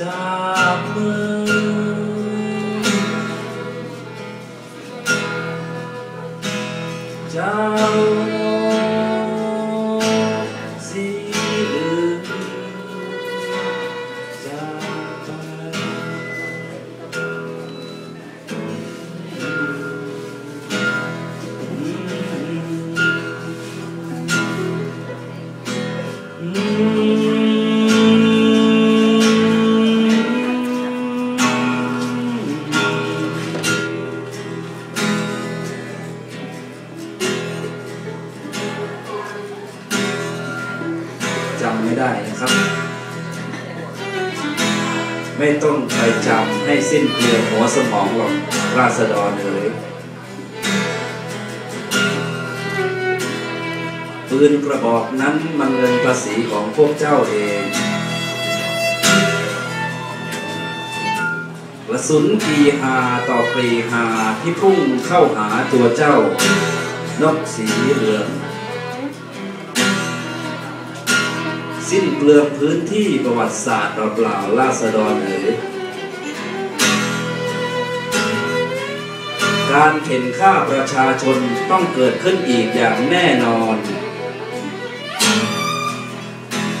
จากมือำไม่ได้นะครับ ไม่ต้องไปจำให้สิ้นเปลืองหัวสมองหรอกราษฎรเอ๋ยปืนกระบอกนั้นมันเงินภาษีของพวกเจ้าเองกระสุนปีหาต่อปีหาที่พุ่งเข้าหาตัวเจ้า นกสีเหลือง สิ้นเปลืองพื้นที่ประวัติศาสตร์เปล่าๆราษฎรเอ๋ยการเข็นฆ่าประชาชนต้องเกิดขึ้นอีกอย่างแน่นอน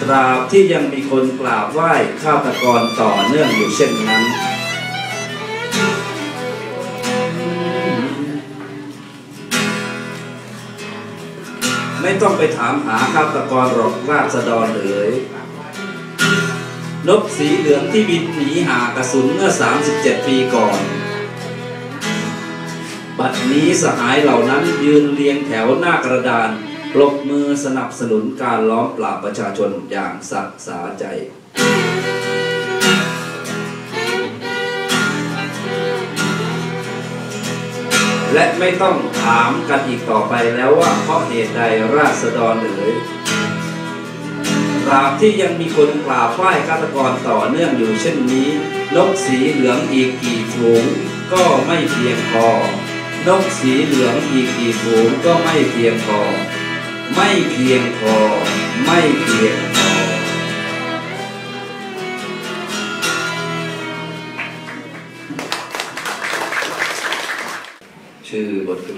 ตราบที่ยังมีคนกราบไหว้ฆาตกรต่อเนื่องอยู่เช่นนั้น ไม่ต้องไปถามหาฆาตกรหรอกราษฎรเลยนกสีเหลืองที่บินหนีหากระสุนเมื่อ 37 ปีก่อน บัดนี้สหายเหล่านั้นยืนเรียงแถวหน้ากระดานปรบมือสนับสนุนการล้อมปราบประชาชนอย่างสักษาใจ และไม่ต้องถามกันอีกต่อไปแล้วว่าเพราะเหตุใดราษฎรเอ๋ยตราบที่ยังมีคนกราบไหว้ฆาตกรต่อเนื่องอยู่เช่นนี้ นกสีเหลืองอีกกี่ฝูงก็ไม่เพียงพอนกสีเหลืองอีกกี่ฝูงก็ไม่เพียงพอ ไม่เพียงพอ ไม่เพียง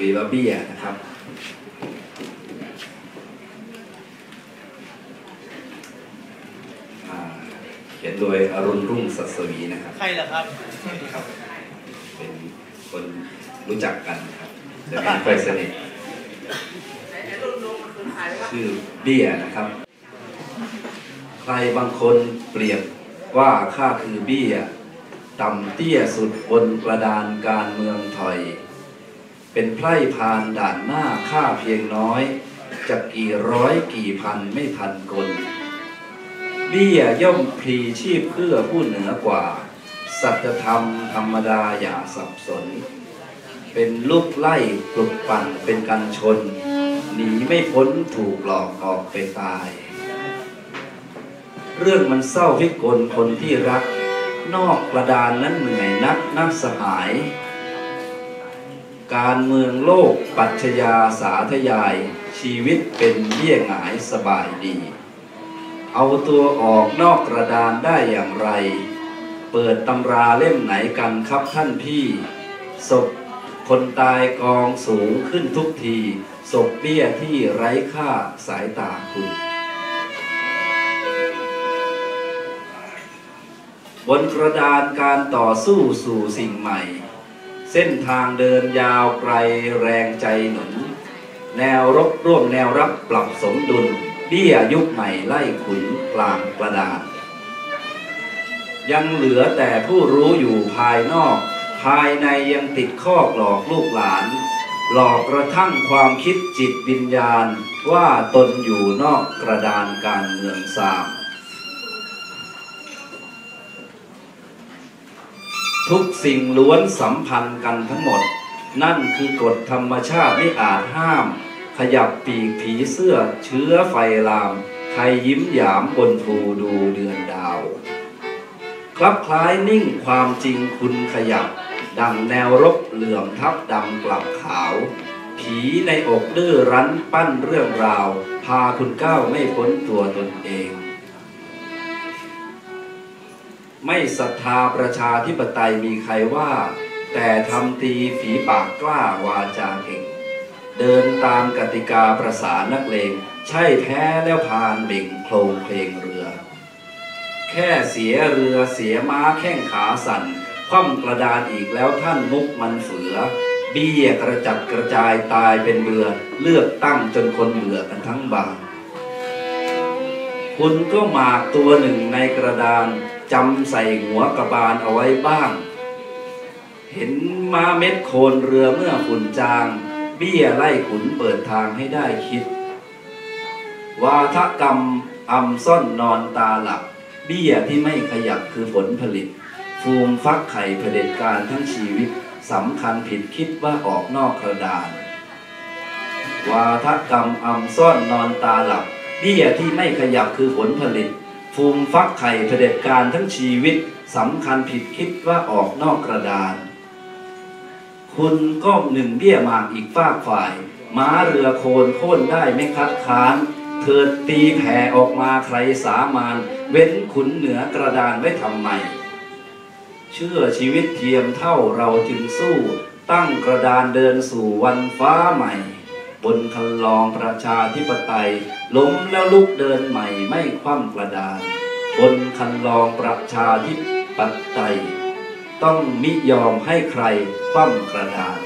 อบทกวีว่าเบี้ยนะครับอ่าเขียนโดยอรุณรุ่งสัสวีนะครับ ใครล่ะครับ เป็นคนรู้จักกันครับแต่ไม่ค่อยสนิทชื่อเบี้ยนะครับ ใครบางคนเปรียบว่าข้าคือเบี้ย ต่ำเตี้ยสุดบนกระดานการเมืองถอย เป็นไพร่พานด่านหน้าข้าเพียงน้อยจะกี่ร้อยกี่พันไม่ทันกลเบี้ยย่อมพลีชีพเพื่อผู้เหนือกว่า สัจธรรมธรรมดาอย่าสับสน เป็นลูกไล่ปลุกปั่นเป็นกันชน หนีไม่พ้นถูกหลอกออกไปตาย เรื่องมันเศร้าพิกลคนที่รัก นอกกระดานนั้นเหนื่อยนักนักสหาย การเมืองโลกปัจชญาสาธยาย ชีวิตเป็นเบี้ยหงายสบายดี เอาตัวออกนอกกระดานได้อย่างไร เปิดตำราเล่มไหนกันครับท่านพี่ศพคนตายกองสูงขึ้นทุกทีศพเบี้ยที่ไร้ค่าสายตาคุณบนกระดานการต่อสู้สู่สิ่งใหม่ เส้นทางเดินยาวไกลแรงใจหนุน แนวรบร่วมแนวรับปรับสมดุลเบี้ยยุคใหม่ไล่ขุนกลางกระดานยังเหลือแต่ผู้รู้อยู่ภายนอก ภายในยังติดข้อกหลอกลูกหลาน หลอกกระทั่งความคิดจิตวิญญาณ ว่าตนอยู่นอกกระดานการเมืองสาม ทุกสิ่งล้วนสัมพันธ์กันทั้งหมด นั่นคือกฎธรรมชาติไม่อาจห้าม ขยับปีกผีเสื้อเชื้อไฟลามไทยยิ้มหยามบนภูดูเดือนดาว คลับคล้ายนิ่งความจริงคุณขยับ ดังแนวรบเหลื่อมทับดำกลับขาว ผีในอกดื้อรั้นปั้นเรื่องราวพพาคุณก้าวไม่พ้นตัวตนเอง ไม่ศรัทธาประชาธิปไตยมีใครว่า แต่ทำตีฝีปากกล้าวาจาเก่ง เดินตามกติกาประสานนักเลง ใช่แท้แล้วพานเบ่งโครงเพลงเรือ แค่เสียเรือเสียม้าแข้งขาสั่น คว่ำกระดานอีกแล้วท่านมุกมันเฝือเบี้ยกระจัดกระจายตายเป็นเบือเลือกตั้งจนคนเบื่อกันทั้งบาง คุณก็หมากตัวหนึ่งในกระดานจำใส่หัวกระบาลเอาไว้บ้าง เห็นมาเม็ดโคนเรือเมื่อฝุ่นจาง เบี้ยไล่ขุนเปิดทางให้ได้คิด วาทกรรมอำซ่อนนอนตาหลับ เบี้ยที่ไม่ขยับคือผลผลิต ฟูมฟักไข่เผด็จการทั้งชีวิตสำคัญผิดคิดว่าออกนอกกระดาน วาทกรรมอำซ่อนนอนตาหลับ เบี้ยที่ไม่ขยับคือผลผลิต ฟูมฟักไข่เผด็จการทั้งชีวิตสำคัญผิดคิดว่าออกนอกกระดาน คุณก็หนึ่งเบี้ยหมากอีกฝากฝ่าย ม้าเรือโคนโค่นได้ไม่คัดค้านเถิดตีแผ่ออกมาใครสามาน เว้นขุนเหนือกระดานไว้ทำไม เชื่อชีวิตเทียมเท่าเราจึงสู้ ตั้งกระดานเดินสู่วันฟ้าใหม่ บนคันลองประชาธิปไตย ล้มแล้วลุกเดินใหม่ไม่คว่ำกระดาน บนคันลองประชาธิปไตย ต้องมิยอมให้ใครคว่ำกระดาน